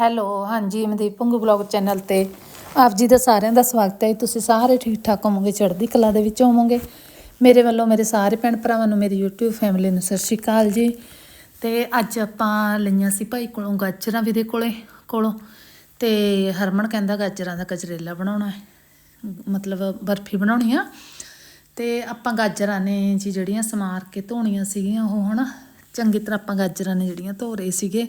Hello, ਹਾਂਜੀ Mandeep Bhangu blog channel ਤੇ ਆਪ ਜੀ ਦਾ ਸਾਰਿਆਂ ਦਾ ਸਵਾਗਤ ਹੈ। ਤੁਸੀਂ ਸਾਰੇ ਠੀਕ ਠਾਕ ਹੋਵੋਗੇ, ਚੜ੍ਹਦੀ ਕਲਾ ਦੇ ਵਿੱਚ ਹੋਵੋਗੇ। ਮੇਰੇ ਵੱਲੋਂ ਮੇਰੇ ਸਾਰੇ ਭੈਣ ਭਰਾਵਾਂ ਨੂੰ ਮੇਰੀ YouTube ਫੈਮਿਲੀ ਨੂੰ ਸਤਿ ਸ਼੍ਰੀ ਅਕਾਲ ਜੀ। ਤੇ ਅੱਜ ਆਪਾਂ ਲਈਆਂ ਸੀ ਭਾਈ ਕੋਲੋਂ ਗਾਜਰਾਂ ਵੀਰੇ ਦੇ ਕੋਲੇ, ਕੋਲੋਂ। ਤੇ ਹਰਮਨ ਕਹਿੰਦਾ ਗਾਜਰਾਂ ਦਾ ਗਜਰੇਲਾ ਬਣਾਉਣਾ ਹੈ। ਮਤਲਬ ਬਰਫੀ ਬਣਾਉਣੀ ਆ। ਤੇ ਆਪਾਂ ਗਾਜਰਾਂ ਨੇ ਜੀ ਜਿਹੜੀਆਂ ਸਮਾਰ ਕੇ ਧੋਣੀਆਂ ਸੀਗੀਆਂ, ਉਹ ਹਨਾ, ਚੰਗੀ ਤਰ੍ਹਾਂ ਆਪਾਂ ਗਾਜਰਾਂ ਨੇ ਜਿਹੜੀਆਂ ਧੋ ਰਹੇ ਸੀਗੇ।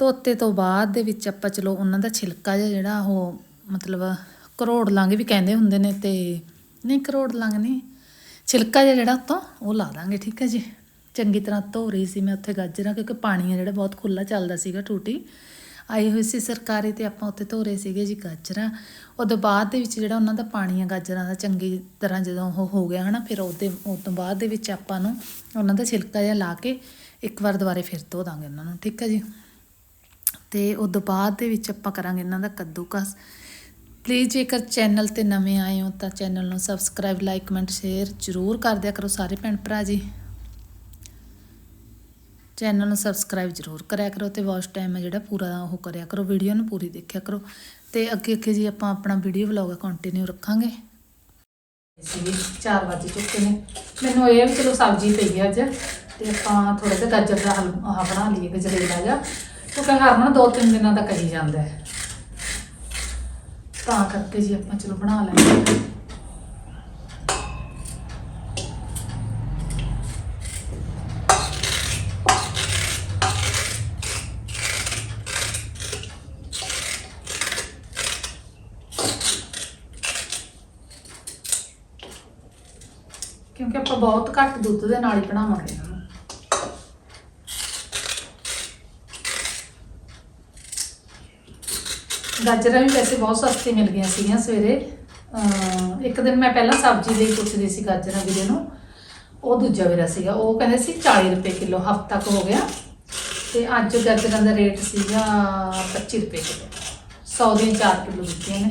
ਧੋਤੇ ਤੋਂ ਬਾਅਦ ਦੇ ਵਿੱਚ ਆਪਾਂ ਚਲੋ ਉਹਨਾਂ ਦਾ ਛਿਲਕਾ ਜਿਹਾ ਜਿਹੜਾ ਉਹ ਮਤਲਬ ਕਰੋੜ ਲਾਂਗੇ ਵੀ ਕਹਿੰਦੇ ਹੁੰਦੇ ਨੇ ਤੇ ਨਹੀਂ ਕਰੋੜ ਲੰਗ ਨਹੀਂ, ਛਿਲਕਾ ਜਿਹਾ ਜਿਹੜਾ ਉੱਤੋਂ ਉਹ ਲਾ ਦਾਂਗੇ, ਠੀਕ ਹੈ ਜੀ। ਚੰਗੀ ਤਰ੍ਹਾਂ ਧੋ ਰਹੀ ਸੀ ਮੈਂ ਉੱਥੇ ਗਾਜਰਾਂ, ਕਿਉਂਕਿ ਪਾਣੀ ਆ ਜਿਹੜਾ ਬਹੁਤ ਖੁੱਲਾ ਚੱਲਦਾ ਸੀਗਾ ਟੂਟੀ। ਆਈ ਹੋਈ ਸੀ ਸਰਕਾਰੀ ਤੇ ਆਪਾਂ ਉੱਥੇ ਧੋ ਰਹੇ ਸੀਗੇ ਜੀ ਗਾਜਰਾਂ। ਉਦੋਂ ਬਾਅਦ ਦੇ ਵਿੱਚ ਜਿਹੜਾ ਉਹਨਾਂ ਦਾ ਪਾਣੀ ਆ ਗਾਜਰਾਂ ਦਾ ਚੰਗੀ ਤਰ੍ਹਾਂ ਜਦੋਂ ਉਹ ਹੋ ਗਿਆ ਹਨਾ, ਫਿਰ ਉਹਦੇ, ਉਹ ਤੋਂ ਬਾਅਦ ਦੇ ਵਿੱਚ ਆਪਾਂ ਨੂੰ ਉਹਨਾਂ ਦਾ ਛਿਲਕਾ ਜਿਹਾ ਲਾ ਕੇ ਇੱਕ ਵਾਰ ਦੁਬਾਰੇ ਫਿਰ ਧੋ ਦਾਂਗੇ ਉਹਨਾਂ ਨੂੰ, ਠੀਕ ਹੈ ਜੀ। ਤੇ ਉਹ ਬਾਅਦ ਦੇ ਵਿੱਚ ਆਪਾਂ ਕਰਾਂਗੇ ਇਹਨਾਂ ਦਾ ਕੱਦੂਕਸ। ਪਲੀਜ਼ ਜੇਕਰ ਚੈਨਲ ਤੇ ਨਵੇਂ ਆਏ ਹੋ ਤਾਂ ਚੈਨਲ ਨੂੰ ਸਬਸਕ੍ਰਾਈਬ ਲਾਈਕ ਕਮੈਂਟ ਸ਼ੇਅਰ ਜ਼ਰੂਰ ਕਰ ਦਿਆ ਕਰੋ ਸਾਰੇ ਭੈਣ ਭਰਾ ਜੀ। ਚੈਨਲ ਨੂੰ ਸਬਸਕ੍ਰਾਈਬ ਜ਼ਰੂਰ ਕਰਿਆ ਕਰੋ ਤੇ ਵਾਚ ਟਾਈਮ ਹੈ ਜਿਹੜਾ ਪੂਰਾ ਉਹ ਕਰਿਆ ਕਰੋ ਵੀਡੀਓ ਨੂੰ ਪੂਰੀ ਦੇਖਿਆ ਕਰੋ। ਤੇ ਅੱਗੇ ਅੱਗੇ ਜੀ ਆਪਾਂ ਆਪਣਾ ਵੀਡੀਓ ਵਲੌਗ ਕੰਟੀਨਿਊ ਰੱਖਾਂਗੇ। ਸੀ 4 ਵਜੇ ਚੁੱਕੇ ਨੇ। ਮੈਨੂੰ ਇਹ ਵੀ ਚਲੋ ਸਬਜ਼ੀ ਪਈ ਹੈ ਅੱਜ ਤੇ ਆਪਾਂ ਥੋੜਾ ਜਿਹਾ ਗਾਜਰ ਦਾ ਹਲ ਆਹ ਬਣਾ ਲਈਏ, ਗਜਰੇਲਾ ਜਿਹਾ। ਕਿਉਂਕਿ ਹਰਮਨ, ਦੋ ਤਿੰਨ ਦਿਨਾਂ ਦਾ ਕਹੀ ਜਾਂਦਾ ਹੈ। ਤਾਂ ਕਰਕੇ ਜੀ ਆਪਾਂ ਚਲੋ ਬਣਾ ਲੈਂਦੇ ਹਾਂ। ਕਿਉਂਕਿ ਆਪਾਂ ਬਹੁਤ ਘੱਟ ਦੁੱਧ ਦੇ ਨਾਲ ਹੀ ਬਣਾਵਾਂਗੇ ਇਹਨਾਂ ਨੂੰ ਗਾਜਰਾਂ ਵੀ ਵੈਸੇ ਬਹੁਤ ਸਸਤੀ ਮਿਲ ਗਈਆਂ ਸੀਗੀਆਂ ਸਵੇਰੇ। ਅਹ ਇੱਕ ਦਿਨ ਮੈਂ ਪਹਿਲਾਂ ਸਬਜ਼ੀ ਲਈ ਪੁੱਛਦੀ ਸੀ ਗਾਜਰਾਂ ਵੀਰੇ ਨੂੰ। ਉਹ ਦੂਜਾ ਵੀਰਾ ਸੀਗਾ। ਉਹ ਕਹਿੰਦੇ ਸੀ 40 ਰੁਪਏ ਕਿਲੋ, ਹਫ਼ਤਾ ਕੁ ਹੋ ਗਿਆ। ਤੇ ਅੱਜ ਗਾਜਰਾਂ ਦਾ ਰੇਟ ਸੀਗਾ 25 ਰੁਪਏ ਕਿਲੋ। 100 ਦੀਆਂ 4 ਕਿਲੋ ਦਿੱਤੀਆਂ ਨੇ।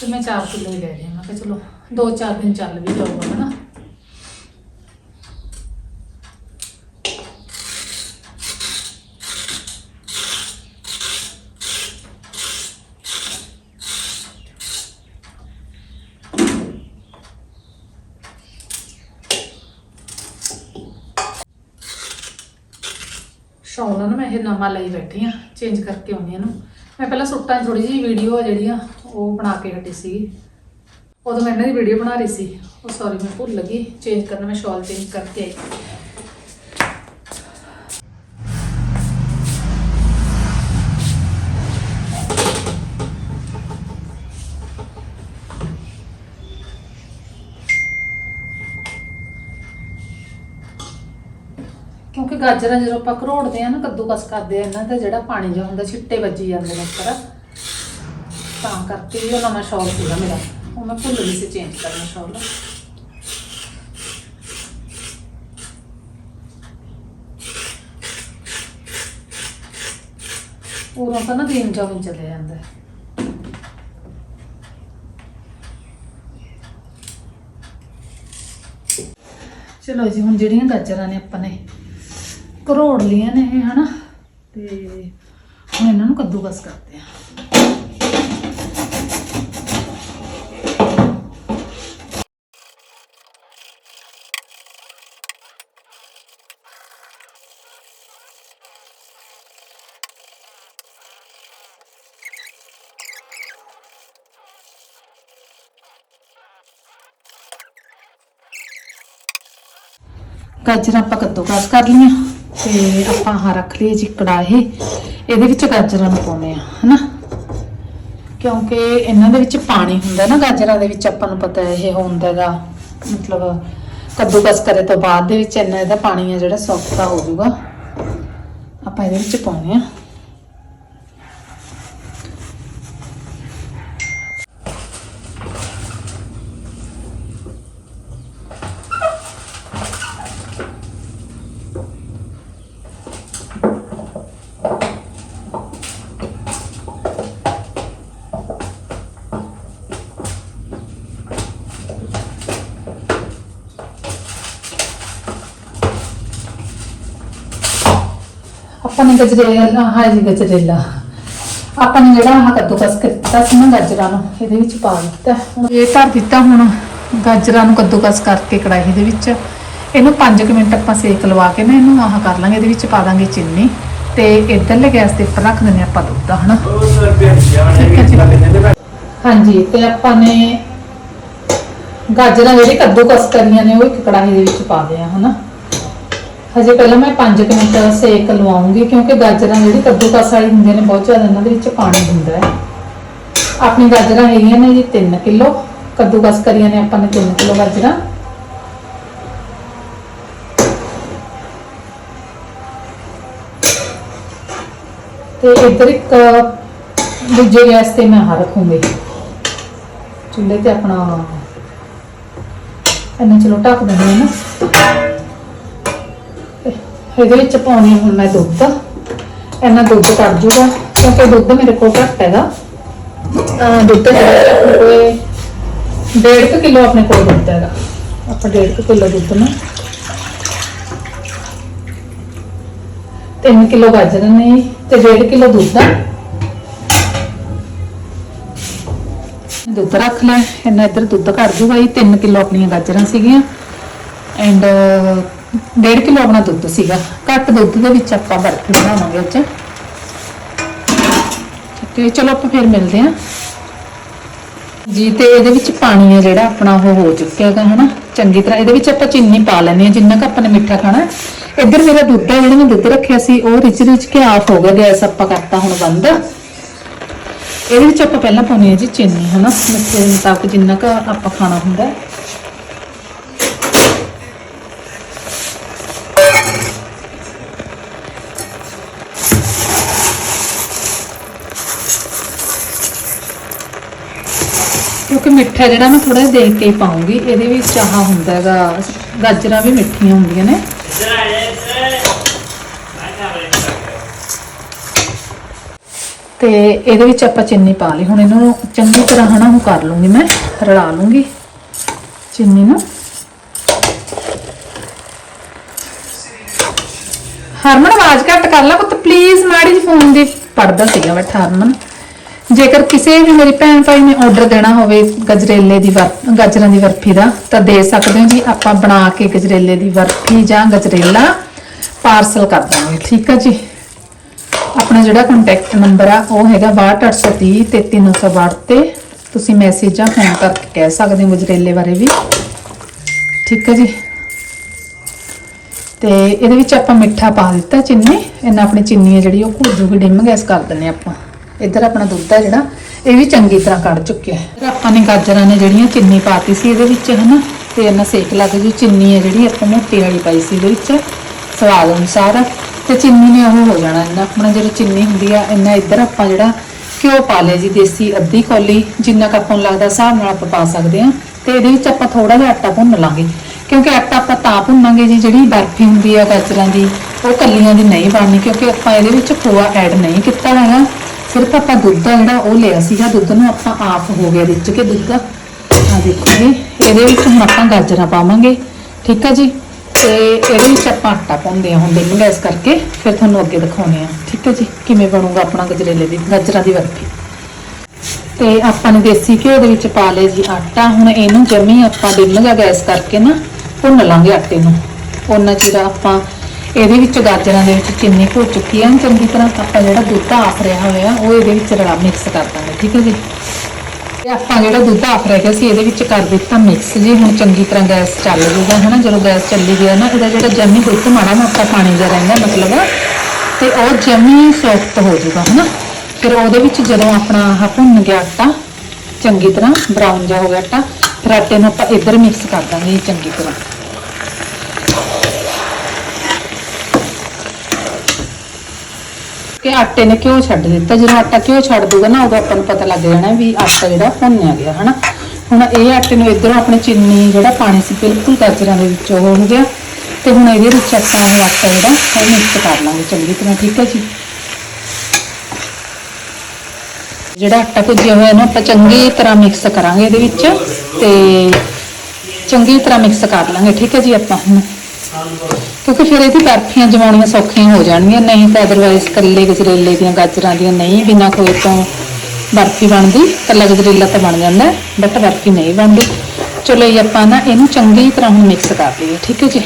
ਤੇ ਮੈਂ 4 ਕਿਲੋ ਹੀ ਲੈ ਰਹੀ ਮੈਂ ਕਿਹਾ ਚਲੋ 2-4 ਦਿਨ ਚੱਲ ਵੀ ਜਾਊਗਾ, ਹਨਾ। ਸ਼ੌਲ ਨਾ ਮੈਂ ਇਹ ਨਵਾਂ ਲਈ ਬੈਠੀ ਆ ਚੇਂਜ ਕਰਕੇ ਆਉਣੀ ਇਹਨੂੰ। ਮੈਂ ਪਹਿਲਾਂ ਸੁੱਟਾਂ ਥੋੜੀ ਜਿਹੀ ਵੀਡੀਓ ਆ ਜਿਹੜੀ ਆ, ਉਹ ਬਣਾ ਕੇ ਹਟੀ ਸੀ। ਉਦੋਂ ਮੈਂ ਇਹਨਾਂ ਦੀ ਵੀਡੀਓ ਬਣਾ ਰਹੀ ਸੀ। ਉਹ ਸੌਰੀ ਮੈਂ ਭੁੱਲ ਗਈ। ਚੇਂਜ ਕਰਨਾ, ਮੈਂ ਸ਼ਾਲ ਚੇਂਜ ਕਰਕੇ ਆਈ ਕਿਉਂਕਿ ਗਾਜਰਾਂ ਜਦੋਂ ਆਪਾਂ ਘਰੋੜਦੇ ਆ ਨਾ, ਕੱਦੂਕਸ ਕਰਦੇ ਆ ਇਹਨਾਂ ਦਾ, ਜਿਹੜਾ ਪਾਣੀ ਜਿਹਾ ਹੁੰਦਾ, ਛਿੱਟੇ ਵੱਜੀ ਜਾਂਦੇ ਨੇ ਉੱਪਰ। ਤਾਂ ਕਰਕੇ ਇਹ ਨਵਾਂ ਸ਼ੌਲ ਸੀਗਾ ਮੇਰਾ। ਉਹ ਮੈਂ ਭੁੱਲ ਗਈ ਸੀ ਚੇਂਜ ਕਰਨਾ ਸ਼ੌਲ ਪੂਰਾ ਤਾਂ ਨਾ ਦਿਨ ਜਾਉਂ ਚਲੇ ਜਾਂਦਾ। ਚਲੋ ਜੀ, ਹੁਣ ਜਿਹੜੀਆਂ ਗਾਜਰਾਂ ਨੇ ਆਪਾਂ ਨੇ ਕਰੋੜ ਲੀਆਂ ਨੇ ਇਹ, ਹਨਾ? ਤੇ ਹੁਣ ਇਹਨਾਂ ਨੂੰ ਕੱਦੂਕਸ ਕਰਦੇ ਆ ਗਾਜਰਾਂ ਆਪਾਂ ਕੱਦੂਕਸ ਕਰ ਲਈਆਂ। ਤੇ ਆਪਾਂ ਹਾਂ ਰੱਖ ਲਈਏ ਜੀ ਕੜਾਹੀ। ਇਹਦੇ ਵਿੱਚ ਗਾਜਰਾਂ ਨੂੰ ਪਾਉਣੇ ਆ ਹਨਾ? ਕਿਉਂਕਿ ਇਹਨਾਂ ਦੇ ਵਿੱਚ ਪਾਣੀ ਹੁੰਦਾ ਨਾ, ਗਾਜਰਾਂ ਦੇ ਵਿੱਚ ਆਪਾਂ ਨੂੰ ਪਤਾ ਇਹ ਹੁੰਦਾ ਹੈਗਾ, ਮਤਲਬ ਕੱਦੂਕਸ ਕਰੇ ਤੋਂ ਬਾਅਦ ਦੇ ਵਿੱਚ ਇਹਨਾਂ ਇਹਦਾ ਪਾਣੀ ਆ ਜਿਹੜਾ ਸੌਖਤਾ ਹੋ ਜਾਊਗਾ ਆਪਾਂ ਇਹਦੇ ਵਿੱਚ ਪਾਉਣੇ ਆ ਆਪਾਂ ਆਪਾਂ ਨੇ ਗਜਰੇਲਾ। ਆਪਾਂ ਜਿਹੜਾ ਆਹ ਕੱਦੂਕਸ ਕੀਤਾ ਸੀ ਨਾ ਗਾਜਰਾਂ ਨੂੰ, ਇਹਦੇ ਵਿੱਚ ਪਾ ਦਿੱਤਾ। ਇਹ ਧਰ ਦਿੱਤਾ ਹੁਣ ਗਾਜਰਾਂ ਨੂੰ ਕੱਦੂਕਸ ਕਰਕੇ ਕੜਾਹੀ ਦੇ ਵਿੱਚ। ਇਹਨੂੰ 5 ਮਿੰਟ ਆਪਾਂ ਸੇਕ ਲਵਾ ਕੇ ਨਾ ਇਹਨੂੰ ਆਹ ਕਰ ਲਾਂਗੇ, ਇਹਦੇ ਵਿੱਚ ਪਾ ਦਾਂਗੇ ਚੀਨੀ। ਤੇ ਇਧਰਲੇ ਗੈਸ ਦੇ ਉੱਪਰ ਰੱਖ ਦਿੰਦੇ ਆਪਾਂ ਦੁੱਧ, ਹਨਾ? ਹਾਂਜੀ, ਤੇ ਆਪਾਂ ਨੇ ਗਾਜਰਾਂ ਜਿਹੜੀ ਕੱਦੂਕਸ ਕਰੀਆਂ ਨੇ, ਉਹ ਇੱਕ ਕੜਾਹੀ ਦੇ ਵਿੱਚ ਪਾ ਦਿਆਂ ਹਨਾ? ਹਜੇ ਪਹਿਲਾਂ ਮੈਂ 5 ਮਿੰਟ ਸੇਕ ਲਵਾਉਂਗੀ, ਕਿਉਂਕਿ ਗਾਜਰਾਂ ਜਿਹੜੀ ਕੱਦੂਕਸ ਵਾਲੀ ਹੁੰਦੀਆਂ ਨੇ, ਬਹੁਤ ਜ਼ਿਆਦਾ ਇਹਨਾਂ ਦੇ ਵਿੱਚ ਪਾਣੀ ਹੁੰਦਾ ਹੈ। ਆਪਣੀ ਗਾਜਰਾਂ ਹੈਗੀਆਂ ਨੇ ਜੀ 3 ਕਿਲੋ, ਕੱਦੂਕਸ ਕਰੀਆਂ ਨੇ ਆਪਾਂ ਨੇ 3 ਕਿਲੋ ਗਾਜਰਾਂ। ਤੇ ਇੱਧਰ ਇੱਕ ਦੂਜੇ ਗੈਸ ਤੇ ਮੈਂ ਆਹ ਰੱਖੂੰਗੀ। ਚੁੱਲ੍ਹੇ ਤੇ ਆਪਣਾ, ਇਹਨੂੰ ਚਲੋ ਢੱਕ ਦਿੰਦੇ ਹਾਂ ਨਾ। ਇਹਦੇ ਵਿੱਚ ਪਾਉਣੀ ਹੁਣ ਮੈਂ ਦੁੱਧ। ਇਹਨਾਂ ਦੁੱਧ ਕੱਢ ਜੂਗਾ, ਕਿਉਂਕਿ ਦੁੱਧ ਮੇਰੇ ਕੋਲ ਘੱਟ ਹੈਗਾ। ਦੁੱਧ ਜਿਹੜਾ ਆਪਣੇ ਕੋਲ ਡੇਢ ਕੁ ਕਿਲੋ ਆਪਣੇ ਕੋਲ ਦੁੱਧ ਹੈਗਾ। ਆਪਾਂ ਡੇਢ ਕੁ ਕਿਲੋ ਦੁੱਧ ਨੂੰ 3 ਕਿਲੋ ਗਾਜਰਾਂ ਨੇ ਤੇ ਡੇਢ ਕਿਲੋ ਦੁੱਧ ਆ। ਦੁੱਧ ਰੱਖ ਲੈ, ਇਹਨਾਂ ਇੱਧਰ ਦੁੱਧ ਕੱਢ ਜੂਗਾ ਇਹ 3 ਕਿਲੋ ਆਪਣੀਆਂ ਗਾਜਰਾਂ ਸੀਗੀਆਂ। ਐਂਡ ਡੇਢ ਕਿਲੋ ਆਪਣਾ ਦੁੱਧ ਸੀਗਾ। ਘੱਟ ਦੁੱਧ ਦੇ ਵਿੱਚ ਆਪਾਂ ਬਰਫੀ ਬਣਾਵਾਂਗੇ ਅੱਜ। ਠੀਕ ਚਲੋ ਆਪਾਂ ਫਿਰ ਮਿਲਦੇ ਹਾਂ। ਜੀ, ਤੇ ਇਹਦੇ ਵਿੱਚ ਪਾਣੀ ਹੈ ਜਿਹੜਾ ਆਪਣਾ ਉਹ ਹੋ ਚੁੱਕਿਆ ਹੈਗਾ, ਹਨਾ? ਚੰਗੀ ਤਰ੍ਹਾਂ ਇਹਦੇ ਵਿੱਚ ਆਪਾਂ ਚੀਨੀ ਪਾ ਲੈਣੀ ਹੈ, ਜਿੰਨਾ ਕੁ ਆਪਾਂ ਨੇ ਮਿੱਠਾ ਖਾਣਾ। ਇੱਧਰ ਮੇਰਾ ਦੁੱਧ ਹੈ, ਜਿਹੜਾ ਮੈਂ ਦੁੱਧ ਰੱਖਿਆ ਸੀ, ਉਹ ਰਿਚ ਰਿਚ ਕੇ ਆਫ ਹੋ ਗਿਆ, ਗੈਸ ਆਪਾਂ ਕਰਤਾ ਹੁਣ ਬੰਦ। ਇਹਦੇ ਵਿੱਚ ਆਪਾਂ ਪਹਿਲਾਂ ਪਾਉਣੀ ਹੈ ਜੀ ਚੀਨੀ, ਹਨਾ? ਮਿੱਠੇ ਦੇ ਮੁਤਾਬਕ ਜਿੰਨਾ ਕੁ ਆਪਾਂ ਖਾਣਾ ਹੁੰਦਾ ਕਿਉਂਕਿ ਮਿੱਠਾ ਜਿਹੜਾ ਮੈਂ ਥੋੜਾ ਦੇਖ ਕੇ ਹੀ ਪਾਉਂਗੀ, ਇਹਦੇ ਵਿੱਚ ਚਾਹ ਹੁੰਦਾ ਹੈਗਾ, ਗਾਜਰਾਂ ਵੀ ਮਿੱਠੀਆਂ ਹੁੰਦੀਆਂ ਨੇ। ਤੇ ਇਹਦੇ ਵਿੱਚ ਆਪਾਂ ਚੀਨੀ ਪਾ ਲਈ। ਹੁਣ ਇਹਨੂੰ ਚੰਗੀ ਤਰ੍ਹਾਂ ਹਨਾ, ਉਹ ਕਰ ਲੂੰਗੀ ਮੈਂ, ਰਲਾ ਲੂੰਗੀ ਚੀਨੀ ਨੂੰ। ਹਰਮਨ, ਆਵਾਜ਼ ਘੱਟ ਕਰ ਲੈ ਪੁੱਤ ਪਲੀਜ਼ ਮਾੜੀ ਜਿਹੀ ਫੋਨ ਦੀ। ਪੜਦਾ ਸੀਗਾ ਬੈਠਾ ਹਰਮਨ। ਜੇਕਰ ਕਿਸੇ ਵੀ ਮੇਰੀ ਭੈਣ ਭਾਈ ਨੇ ਆਰਡਰ ਦੇਣਾ ਹੋਵੇ ਗਜਰੇਲੇ ਦੀ ਵਰ- ਗਾਜਰਾਂ ਦੀ ਬਰਫੀ ਦਾ, ਤਾਂ ਦੇ ਸਕਦੇ ਹੋ ਜੀ, ਆਪਾਂ ਬਣਾ ਕੇ ਗਜਰੇਲੇ ਦੀ ਬਰਫੀ ਜਾਂ ਗਜਰੇਲਾ ਪਾਰਸਲ ਕਰ ਦਾਂਗੇ, ਠੀਕ ਆ ਜੀ? ਆਪਣਾ ਜਿਹੜਾ ਕੰਟੈਕਟ ਨੰਬਰ ਆ, ਉਹ ਹੈਗਾ 62830 33962 ਤੇ ਤੁਸੀਂ ਮੈਸੇਜ ਜਾਂ ਫੋਨ ਕਰਕੇ ਕਹਿ ਸਕਦੇ ਹੋ ਗਜਰੇਲੇ ਬਾਰੇ ਵੀ। ਠੀਕ ਹੈ ਜੀ? ਤੇ ਇਹਦੇ ਵਿੱਚ ਆਪਾਂ ਮਿੱਠਾ ਪਾ ਦਿੱਤਾ ਚੀਨੀ ਇਹਨਾਂ ਆਪਣੀ ਚੀਨੀ ਹੈ ਜਿਹੜੀ, ਉਹ ਘੁਲ ਜੂਗੀ, ਡਿਮ ਗੈਸ ਕਰ ਦਿੰਨੇ ਆਪਾਂ। ਇੱਧਰ ਆਪਣਾ ਦੁੱਧ ਹੈ ਜਿਹੜਾ, ਇਹ ਵੀ ਚੰਗੀ ਤਰ੍ਹਾਂ ਕੱਢ ਚੁੱਕਿਆ ਹੈ। ਫਿਰ ਆਪਾਂ ਨੇ ਗਾਜਰਾਂ ਨੇ ਜਿਹੜੀਆਂ ਚੀਨੀ ਪਾਤੀ ਸੀ ਇਹਦੇ ਵਿੱਚ, ਹਨਾ? ਤੇ ਇਹਨਾਂ ਸੇਕ ਲੱਗ ਜੂ ਚੀਨੀ ਹੈ ਜਿਹੜੀ ਆਪਾਂ ਮੋਟੀ ਵਾਲੀ ਪਾਈ ਸੀ ਇਹਦੇ ਵਿੱਚ, ਸਵਾਦ ਅਨੁਸਾਰ। ਤੇ ਚੀਨੀ ਨੇ ਉਹ ਹੋ ਜਾਣਾ ਇਹਨਾਂ ਆਪਣਾ ਜਿਹੜੀ ਚੀਨੀ ਹੁੰਦੀ ਆ ਇਹਨਾਂ ਇੱਧਰ ਆਪਾਂ ਜਿਹੜਾ ਘਿਓ ਪਾ ਲਿਆ ਜੀ, ਦੇਸੀ ਅੱਧੀ ਕੌਲੀ, ਜਿੰਨਾ ਕੁ ਆਪਾਂ ਨੂੰ ਲੱਗਦਾ ਹਿਸਾਬ ਨਾਲ ਆਪਾਂ ਪਾ ਸਕਦੇ ਆ ਤੇ ਇਹਦੇ ਵਿੱਚ ਆਪਾਂ ਥੋੜਾ ਜਿਹਾ ਆਟਾ ਭੁੰਨ ਲਾਂਗੇ, ਕਿਉਂਕਿ ਆਟਾ ਆਪਾਂ ਤਾਂ ਭੁੰਨਾਂਗੇ ਜੀ, ਜਿਹੜੀ ਬਰਫੀ ਹੁੰਦੀ ਆ ਗਾਜਰਾਂ ਦੀ, ਉਹ ਕੱਲੀਆਂ ਦੀ ਨਹੀਂ ਬਣਨੀ, ਕਿਉਂਕਿ ਆਪਾਂ ਇਹਦੇ ਵਿੱਚ ਖੋਆ ਐਡ ਨਹੀਂ ਕੀਤਾ ਹੈਗਾ ਸਿਰਫ ਆਪਾਂ ਦੁੱਧ ਆ ਜਿਹੜਾ ਉਹ ਲਿਆ ਸੀਗਾ, ਦੁੱਧ ਨੂੰ ਆਪਾਂ ਆਫ ਹੋ ਗਿਆ ਵਿੱਚ ਕੇ ਦੁੱਧ ਆ ਦੇਖੋ ਜੀ ਇਹਦੇ ਵਿੱਚ ਹੁਣ ਆਪਾਂ ਗਾਜਰਾਂ ਪਾਵਾਂਗੇ। ਠੀਕ ਆ ਜੀ? ਤੇ ਇਹਦੇ ਵਿੱਚ ਆਪਾਂ ਆਟਾ ਪਾਉਂਦੇ ਆ ਹੁਣ ਡਿਮ ਗੈਸ ਕਰਕੇ, ਫਿਰ ਤੁਹਾਨੂੰ ਅੱਗੇ ਦਿਖਾਉਣੇ ਆ। ਠੀਕ ਹੈ ਜੀ? ਕਿਵੇਂ ਬਣੂਗਾ ਆਪਣਾ ਗਜਰੇਲੇ ਦੀ, ਗਾਜਰਾਂ ਦੀ ਬਰਫੀ ਤੇ ਆਪਾਂ ਨੇ ਦੇਸੀ ਘਿਓ ਦੇ ਵਿੱਚ ਪਾ ਲਿਆ ਜੀ ਆਟਾ। ਹੁਣ ਇਹਨੂੰ ਜਮੀ ਆਪਾਂ ਡਿਮ ਗੈਸ ਕਰਕੇ ਨਾ ਭੁੰਨ ਲਾਂਗੇ ਆਟੇ ਨੂੰ। ਉਹਨਾਂ ਚਿਰ ਆਪਾਂ ਇਹਦੇ ਵਿੱਚ ਗਾਜਰਾਂ ਦੇ ਵਿੱਚ ਚੀਨੀ ਘੁਲ ਚੁੱਕੀ ਆ, ਚੰਗੀ ਤਰ੍ਹਾਂ ਆਪਾਂ ਜਿਹੜਾ ਦੁੱਧ ਆਫ ਰਿਹਾ ਹੋਇਆ, ਉਹ ਇਹਦੇ ਵਿੱਚ ਰਲਾ ਮਿਕਸ ਕਰ ਦਾਂਗੇ, ਠੀਕ ਹੈ ਜੀ? ਤੇ ਆਪਾਂ ਜਿਹੜਾ ਦੁੱਧ ਆਫ ਰਹਿ ਗਿਆ ਸੀ, ਇਹਦੇ ਵਿੱਚ ਕਰ ਦਿੱਤਾ ਮਿਕਸ ਜੀ, ਹੁਣ ਚੰਗੀ ਤਰ੍ਹਾਂ ਗੈਸ ਚੱਲ ਜੂਗਾ ਹਨਾ? ਜਦੋਂ ਗੈਸ ਚੱਲੀ ਗਿਆ ਨਾ, ਇਹਦਾ ਜਿਹੜਾ ਜਮੀ ਦੁੱਧ ਮਾੜਾ ਮੋਟਾ ਪਾਣੀ ਜਿਹਾ ਰਹਿੰਦਾ ਮਤਲਬ। ਤੇ ਉਹ ਜਮੀ ਸੌਫਟ ਹੋ ਜੂਗਾ ਹਨਾ? ਫਿਰ ਉਹਦੇ ਵਿੱਚ ਜਦੋਂ ਆਪਣਾ ਆਹ ਭੁੰਨ ਗਿਆ ਆਟਾ, ਚੰਗੀ ਤਰ੍ਹਾਂ ਬਰਾਊਨ ਜਿਹਾ ਹੋ ਗਿਆ ਆਟਾ, ਫਿਰ ਆਟੇ ਨੂੰ ਆਪਾਂ ਇੱਧਰ ਮਿਕਸ ਕਰ ਦਾਂਗੇ ਜੀ, ਚੰਗੀ ਤਰ੍ਹਾਂ। ਕਿ ਆਟੇ ਨੇ ਘਿਓ ਛੱਡ ਦਿੱਤਾ? ਜਦੋਂ ਆਟਾ ਘਿਓ ਛੱਡ ਦੂਗਾ ਨਾ, ਉਦੋਂ ਆਪਾਂ ਨੂੰ ਪਤਾ ਲੱਗ ਜਾਣਾ ਵੀ ਆਟਾ ਜਿਹੜਾ ਭੁੰਨਿਆ ਗਿਆ, ਹਨਾ? ਹੁਣ ਇਹ ਆਟੇ ਨੂੰ ਇਧਰੋਂ ਆਪਣੇ ਚੀਨੀ ਜਿਹੜਾ ਪਾਣੀ ਸੀ, ਬਿਲਕੁਲ ਗਾਜਰਾਂ ਦੇ ਵਿੱਚ ਉਹ ਹੋ ਗਿਆ। ਤੇ ਹੁਣ ਇਹਦੇ ਵਿੱਚ ਆਪਾਂ ਉਹ ਆਟਾ ਜਿਹੜਾ, ਉਹ ਮਿਕਸ ਕਰ ਲਾਂਗੇ। ਚੰਗੀ ਤਰ੍ਹਾਂ, ਠੀਕ ਹੈ ਜੀ? ਜਿਹੜਾ ਆਟਾ ਭੁੱਜਿਆ ਹੋਇਆ ਇਹਨੂੰ ਆਪਾਂ ਚੰਗੀ ਤਰ੍ਹਾਂ ਮਿਕਸ ਕਰਾਂਗੇ ਇਹਦੇ ਵਿੱਚ ਤੇ ਚੰਗੀ ਤਰ੍ਹਾਂ ਮਿਕਸ ਕਰ ਲਾਂਗੇ, ਠੀਕ ਹੈ ਜੀ ਆਪਾਂ ਹੁਣ? ਕਿਉਂਕਿ ਫਿਰ ਇਹਦੀ ਬਰਫੀਆਂ ਜਮਾਉਣੀਆਂ ਸੌਖੀਆਂ ਹੋ ਜਾਣਗੀਆਂ। ਨਹੀਂ ਤਾਂ ਅਦਰਵਾਈਜ਼ ਕੱਲੇ ਗਜਰੇਲੇ ਦੀਆਂ ਗਾਜਰਾਂ ਦੀਆਂ ਨਹੀਂ ਬਿਨਾਂ ਖੋਏ ਤੋਂ ਬਰਫੀ ਬਣਦੀ। ਕੱਲਾ ਗਜਰੇਲਾ ਤਾਂ ਬਣ ਜਾਂਦਾ ਬਟ ਬਰਫੀ ਨਹੀਂ ਬਣਦੀ। ਚਲੋ ਜੀ, ਆਪਾਂ ਨਾ ਇਹਨੂੰ ਚੰਗੀ ਤਰ੍ਹਾਂ ਹੁਣ ਮਿਕਸ ਕਰ ਲਈਏ, ਠੀਕ ਹੈ ਜੀ?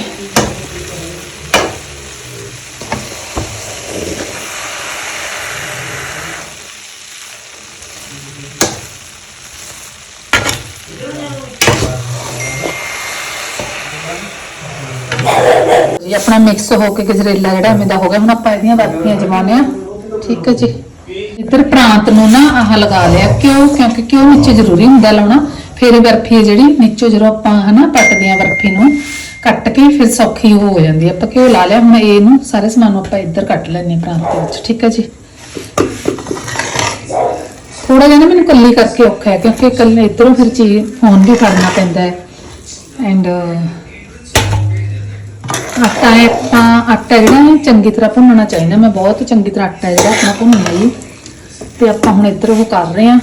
ਜੀ ਆਪਣਾ ਮਿਕਸ ਹੋ ਕੇ ਗਜਰੇਲਾ ਜਿਹੜਾ ਐਵੇਂ ਦਾ ਹੋ ਗਿਆ। ਹੁਣ ਆਪਾਂ ਇਹਦੀਆਂ ਬਰਫੀਆਂ ਜਮਾਉਣੇ ਆ ਠੀਕ ਹੈ ਜੀ। ਇੱਧਰ ਪ੍ਰਾਂਤ ਨੂੰ ਨਾ ਆਹ ਲਗਾ ਲਿਆ। ਕਿਉਂ? ਕਿਉਂਕਿ ਕਿਉਂ ਨੀਚੇ ਜ਼ਰੂਰੀ ਹੁੰਦਾ ਲਾਉਣਾ। ਫਿਰ ਬਰਫੀ ਹੈ ਜਿਹੜੀ ਨੀਚੋਂ ਜਦੋਂ ਆਪਾਂ ਹਨਾ ਪੱਟਦੇ ਆ ਬਰਫੀ ਨੂੰ, ਕੱਟ ਕੇ ਫਿਰ ਸੌਖੀ ਹੋ ਜਾਂਦੀ ਆਪਾਂ ਕਿਉਂ ਲਾ ਲਿਆ। ਹੁਣ ਇਹਨੂੰ ਸਾਰੇ ਸਮਾਨ ਨੂੰ ਆਪਾਂ ਇੱਧਰ ਕੱਟ ਲੈਣੇ ਪ੍ਰਾਂਤ ਦੇ ਵਿੱਚ। ਠੀਕ ਹੈ ਜੀ। ਥੋੜਾ ਜਿਹਾ ਨਾ ਮੈਨੂੰ ਕੱਲੀ ਕਰਕੇ ਔਖਾ ਹੈ, ਕਿਉਂਕਿ ਇਕੱਲੇ ਇੱਧਰੋਂ ਫਿਰ ਚੀਜ਼ ਫੋਨ ਵੀ ਫੜਨਾ ਪੈਂਦਾ ਹੈ। ਐਂਡ ਆਟਾ ਹੈ ਆਪਾਂ ਆਟਾ ਜਿਹੜਾ ਹੈ ਚੰਗੀ ਤਰ੍ਹਾਂ ਭੁੰਨਣਾ ਚਾਹੀਦਾ। ਮੈਂ ਬਹੁਤ ਚੰਗੀ ਤਰ੍ਹਾਂ ਆਟਾ ਜਿਹੜਾ ਆਪਣਾ ਭੁੰਨਿਆ ਜੀ। ਤੇ ਆਪਾਂ ਹੁਣ ਇੱਧਰ ਉਹ ਕਰ ਰਹੇ ਆ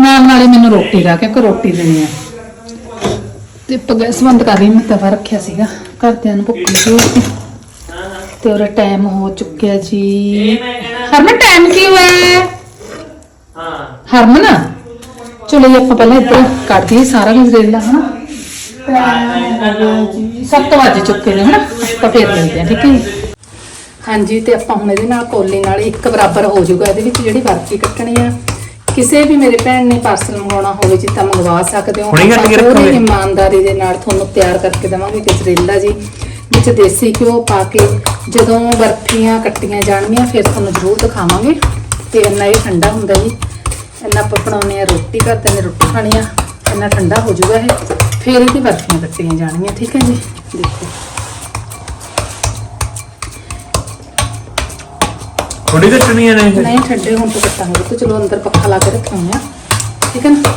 ਨਾਲ ਨਾਲੇ ਮੈਨੂੰ ਰੋਟੀ ਦਾ ਕਿਉਂਕਿ ਰੋਟੀ ਦੇਣੀ ਆ। ਤੇ ਆਪਾਂ ਗੈਸ ਬੰਦ ਕਰ ਰਹੀ ਮੈਂ ਤਵਾ ਰੱਖਿਆ ਸੀਗਾ। ਘਰਦਿਆਂ ਨੂੰ ਭੁੱਖ ਲੱਗੀ ਸੀ। ਤੇ ਉਹਦਾ ਟਾਈਮ ਹੋ ਚੁੱਕਿਆ ਜੀ। ਹਰਮਨ ਟਾਈਮ ਕੀ ਹੋਇਆ? ਹੈ। ਹਰਮਨ ਚਲੋ ਜੀ ਆਪਾਂ ਪਹਿਲਾਂ ਇੱਧਰ ਕੱਢ ਦਈਏ ਸਾਰਾ ਗਜਰੇਲਾ ਹਨਾ? ਜੀ 7 ਵਜੇ ਚੁੱਕੇ ਨੇ ਹਨਾ? ਆਪਾਂ ਫੇਰ ਮਿਲਦੇ ਹਾਂ ਠੀਕ ਹੈ ਜੀ। ਹਾਂਜੀ ਤੇ ਆਪਾਂ ਹੁਣ ਇਹਦੇ ਨਾਲ ਕੋਲੀ ਨਾਲ ਇੱਕ ਬਰਾਬਰ ਹੋ ਜਾਊਗਾ। ਇਹਦੇ ਵਿੱਚ ਜਿਹੜੀ ਬਰਫੀ ਕੱਟਣੀ ਆ ਕਿਸੇ ਵੀ ਮੇਰੇ ਭੈਣ ਨੇ ਪਾਰਸਲ ਮੰਗਵਾਉਣਾ ਹੋਵੇ ਜੀ ਤਾਂ ਮੰਗਵਾ ਸਕਦੇ ਹੋ। ਪੂਰੀ? ਇਮਾਨਦਾਰੀ ਦੇ ਨਾਲ ਤੁਹਾਨੂੰ ਤਿਆਰ ਕਰਕੇ ਦੇਵਾਂਗੇ ਗਜਰੇਲਾ ਜੀ। ਵਿੱਚ ਦੇਸੀ ਘਿਓ ਪਾ ਕੇ ਜਦੋਂ ਬਰਫੀਆਂ ਕੱਟੀਆਂ ਜਾਣਗੀਆਂ ਫਿਰ ਤੁਹਾਨੂੰ ਜ਼ਰੂਰ ਦਿਖਾਵਾਂਗੇ। ਤੇ ਇੰਨਾ ਇਹ ਠੰਡਾ ਹੁੰਦਾ ਜੀ। ਇੰਨਾ ਆਪਾਂ ਬਣਾਉਂਦੇ ਆ ਰੋਟੀ ਕਰਦੇ ਨੇ ਰੋਟੀ ਖਾਣੀ ਆ ਇੰਨਾ ਠੰਡਾ ਹੋ ਜਾਊਗਾ ਇਹ। ਫਿਰ ਇਹਦੀ ਬਰਫੀਆਂ ਕੱਟੀਆਂ ਜਾਣਗੀਆਂ ਠੀਕ ਹੈ ਜੀ? ਦੇਖੋ। ਥੋੜੀ ਕੱਟਣੀਆਂ ਨੇ ਇਹ? ਨਹੀਂ ਠੰਡੇ ਹੁਣ ਤੋਂ ਕੱਟਾਂਗੇ ਤੇ ਚਲੋ ਅੰਦਰ ਪੱਖਾ ਲਾ ਕੇ ਰੱਖਾਂਗੇ ਠੀਕ ਹੈ ਨਾ?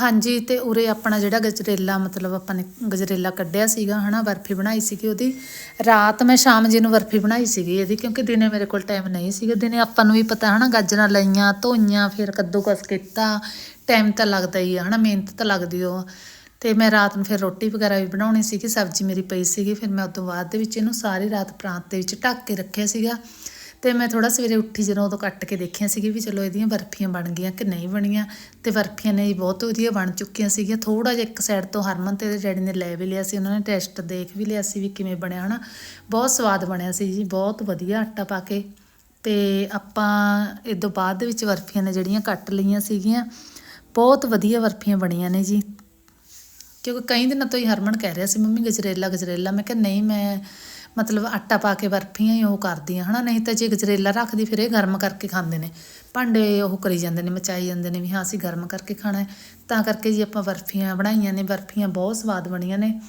ਹਾਂਜੀ, ਤੇ ਉਰੇ ਆਪਣਾ ਜਿਹੜਾ ਗਜਰੇਲਾ, ਮਤਲਬ ਆਪਾਂ ਨੇ ਗਜਰੇਲਾ ਕੱਢਿਆ ਸੀਗਾ, ਹਨਾ, ਬਰਫੀ ਬਣਾਈ ਸੀਗੀ ਉਹਦੀ। ਰਾਤ ਮੈਂ ਸ਼ਾਮ ਜੀ ਨੂੰ ਬਰਫੀ ਬਣਾਈ ਸੀਗੀ ਇਹਦੀ, ਕਿਉਂਕਿ ਦਿਨੇ ਮੇਰੇ ਕੋਲ ਟਾਈਮ ਨਹੀਂ ਸੀਗਾ। ਦਿਨੇ ਆਪਾਂ ਨੂੰ ਵੀ ਪਤਾ, ਹਨਾ, ਗਾਜਰਾਂ ਲਈਆਂ, ਧੋਈਆਂ, ਫਿਰ ਕੱਦੂਕਸ ਕੀਤਾ। ਟਾਈਮ ਤਾਂ ਲੱਗਦਾ ਹੀ ਆ, ਹਨਾ, ਮਿਹਨਤ ਤਾਂ ਲੱਗਦੀ ਉਹ। ਤੇ ਮੈਂ ਰਾਤ ਨੂੰ ਫਿਰ ਰੋਟੀ ਵਗੈਰਾ ਵੀ ਬਣਾਉਣੀ ਸੀਗੀ, ਸਬਜ਼ੀ ਮੇਰੀ ਪਈ ਸੀਗੀ। ਫਿਰ ਮੈਂ ਉਸ ਤੋਂ ਬਾਅਦ ਦੇ ਵਿੱਚ ਇਹਨੂੰ ਸਾਰੀ ਰਾਤ ਪ੍ਰਾਂਤ ਦੇ ਵਿੱਚ ਢੱਕ ਕੇ ਰੱਖਿਆ ਸੀਗਾ। ਤੇ ਮੈਂ ਥੋੜਾ ਸਵੇਰੇ ਉੱਠੀ ਜਦੋਂ ਉਦੋਂ ਕੱਟ ਕੇ ਦੇਖਿਆ ਸੀਗੀ ਵੀ ਚਲੋ ਇਹਦੀਆਂ ਬਰਫੀਆਂ ਬਣ ਗਈਆਂ ਕਿ ਨਹੀਂ ਬਣੀਆਂ ਤੇ ਬਰਫੀਆਂ ਨੇ ਜੀ ਬਹੁਤ ਵਧੀਆ ਬਣ ਚੁੱਕੀਆਂ ਸੀਗੀਆਂ। ਥੋੜਾ ਜਿਹਾ ਇੱਕ ਸਾਈਡ ਤੋਂ ਹਰਮਨ ਤੇ ਡੈਡੀ ਨੇ ਲੈ ਵੀ ਲਿਆ ਸੀ, ਉਹਨਾਂ ਨੇ ਟੈਸਟ ਦੇਖ ਵੀ ਲਿਆ ਸੀ ਵੀ ਕਿਵੇਂ ਬਣਿਆ ਹਨਾ। ਬਹੁਤ ਸਵਾਦ ਬਣਿਆ ਸੀ ਜੀ, ਬਹੁਤ ਵਧੀਆ ਆਟਾ ਪਾ ਕੇ। ਤੇ ਆਪਾਂ ਇਹ ਤੋਂ ਬਾਅਦ ਦੇ ਵਿੱਚ ਬਰਫੀਆਂ ਨੇ ਜਿਹੜੀਆਂ ਕੱਟ ਲਈਆਂ ਸੀਗੀਆਂ, ਬਹੁਤ ਵਧੀਆ ਬਰਫੀਆਂ ਬਣੀਆਂ ਨੇ ਜੀ। ਕਿਉਂਕਿ ਕਈ ਦਿਨਾਂ ਤੋਂ ਹੀ ਹਰਮਨ ਕਹਿ ਰਿਹਾ ਸੀ, ਮੰਮੀ ਗਜਰੇਲਾ ਗਜਰੇਲਾ। ਮੈਂ ਕਿਹਾ, ਨਹੀਂ, ਮੈਂ ਮਤਲਬ ਆਟਾ ਪਾ ਕੇ ਬਰਫੀਆਂ ਹੀ ਉਹ ਕਰਦੀਆਂ ਆ ਹਨਾ? ਨਹੀਂ ਤਾਂ ਜੇ ਗਜਰੇਲਾ ਰੱਖਦੀ, ਫਿਰ ਇਹ ਗਰਮ ਕਰਕੇ ਖਾਂਦੇ ਨੇ। ਭਾਂਡੇ ਉਹ ਕਰੀ ਜਾਂਦੇ ਨੇ, ਮਚਾਈ ਜਾਂਦੇ ਨੇ ਵੀ ਹਾਂ, ਅਸੀਂ ਗਰਮ ਕਰਕੇ ਖਾਣਾ ਹੈ। ਤਾਂ ਕਰਕੇ ਜੀ ਆਪਾਂ ਬਰਫੀਆਂ ਬਣਾਈਆਂ ਨੇ, ਬਰਫੀਆਂ ਬਹੁਤ ਸਵਾਦ ਬਣੀਆਂ ਨੇ।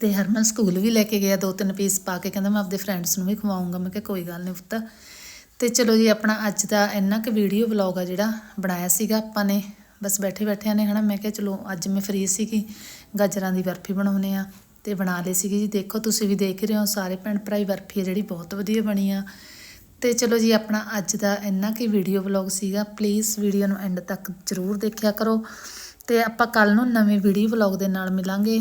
ਤੇ ਹਰਮਨ ਸਕੂਲ ਵੀ ਲੈ ਕੇ ਗਿਆ, ਦੋ ਤਿੰਨ ਪੀਸ ਪਾ ਕੇ, ਕਹਿੰਦਾ ਮੈਂ ਆਪਦੇ ਫਰੈਂਡਸ ਨੂੰ ਵੀ ਖਵਾਉਂਗਾ। ਮੈਂ ਕਿਹਾ ਕੋਈ ਗੱਲ ਨਹੀਂ ਪੁੱਤ। ਤੇ ਚਲੋ ਜੀ, ਆਪਣਾ ਅੱਜ ਦਾ ਇੰਨਾ ਕੁ ਵੀਡੀਓ ਵਲੌਗ ਆ ਜਿਹੜਾ ਬਣਾਇਆ ਸੀਗਾ ਆਪਾਂ ਨੇ। ਬਸ ਬੈਠੇ ਬੈਠਿਆਂ ਨੇ, ਹਨਾ? ਮੈਂ ਕਿਹਾ ਚਲੋ, ਅੱਜ ਮੈਂ ਫ੍ਰੀ ਸੀਗੀ। ਗਾਜਰਾਂ ਦੀ ਬਰਫੀ ਬਣਾਉਣੇ ਆ ਤੇ ਬਣਾ ਲਈ ਸੀਗੀ ਜੀ। ਦੇਖੋ, ਤੁਸੀਂ ਵੀ ਦੇਖ ਰਹੇ ਹੋ, ਸਾਰੇ ਭੈਣ ਭਰਾ ਹੀ ਬਰਫੀ ਆ ਜਿਹੜੀ, ਬਹੁਤ ਵਧੀਆ ਬਣੀ ਆ। ਤੇ ਚਲੋ ਜੀ, ਆਪਣਾ ਅੱਜ ਦਾ ਇੰਨਾ ਕੀ ਵੀਡੀਓ ਵਲੌਗ ਸੀਗਾ। ਪਲੀਜ਼ ਵੀਡੀਓ ਨੂੰ ਐਂਡ ਤੱਕ ਜਰੂਰ ਦੇਖਿਆ ਕਰੋ। ਤੇ ਆਪਾਂ ਕੱਲ ਨੂੰ ਨਵੇਂ ਵੀਡੀਓ ਵਲੌਗ ਦੇ ਨਾਲ ਮਿਲਾਂਗੇ।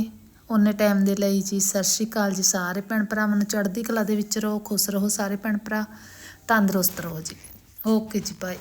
ਉਹਨੇ ਟਾਈਮ ਦੇ ਲਈ ਜੀ, ਸਤਿ ਸ਼੍ਰੀ ਅਕਾਲ ਜੀ। ਸਾਰੇ ਭੈਣ ਭਰਾਵਾਂ ਨੂੰ ਚੜ੍ਹਦੀ ਕਲਾ ਦੇ ਵਿੱਚ ਰਹੋ, ਖੁਸ਼ ਰਹੋ ਸਾਰੇ ਭੈਣ ਭਰਾ। ਤੰਦਰੁਸਤ ਰਹੋ ਜੀ। ਓਕੇ ਜੀ ਬਾਏ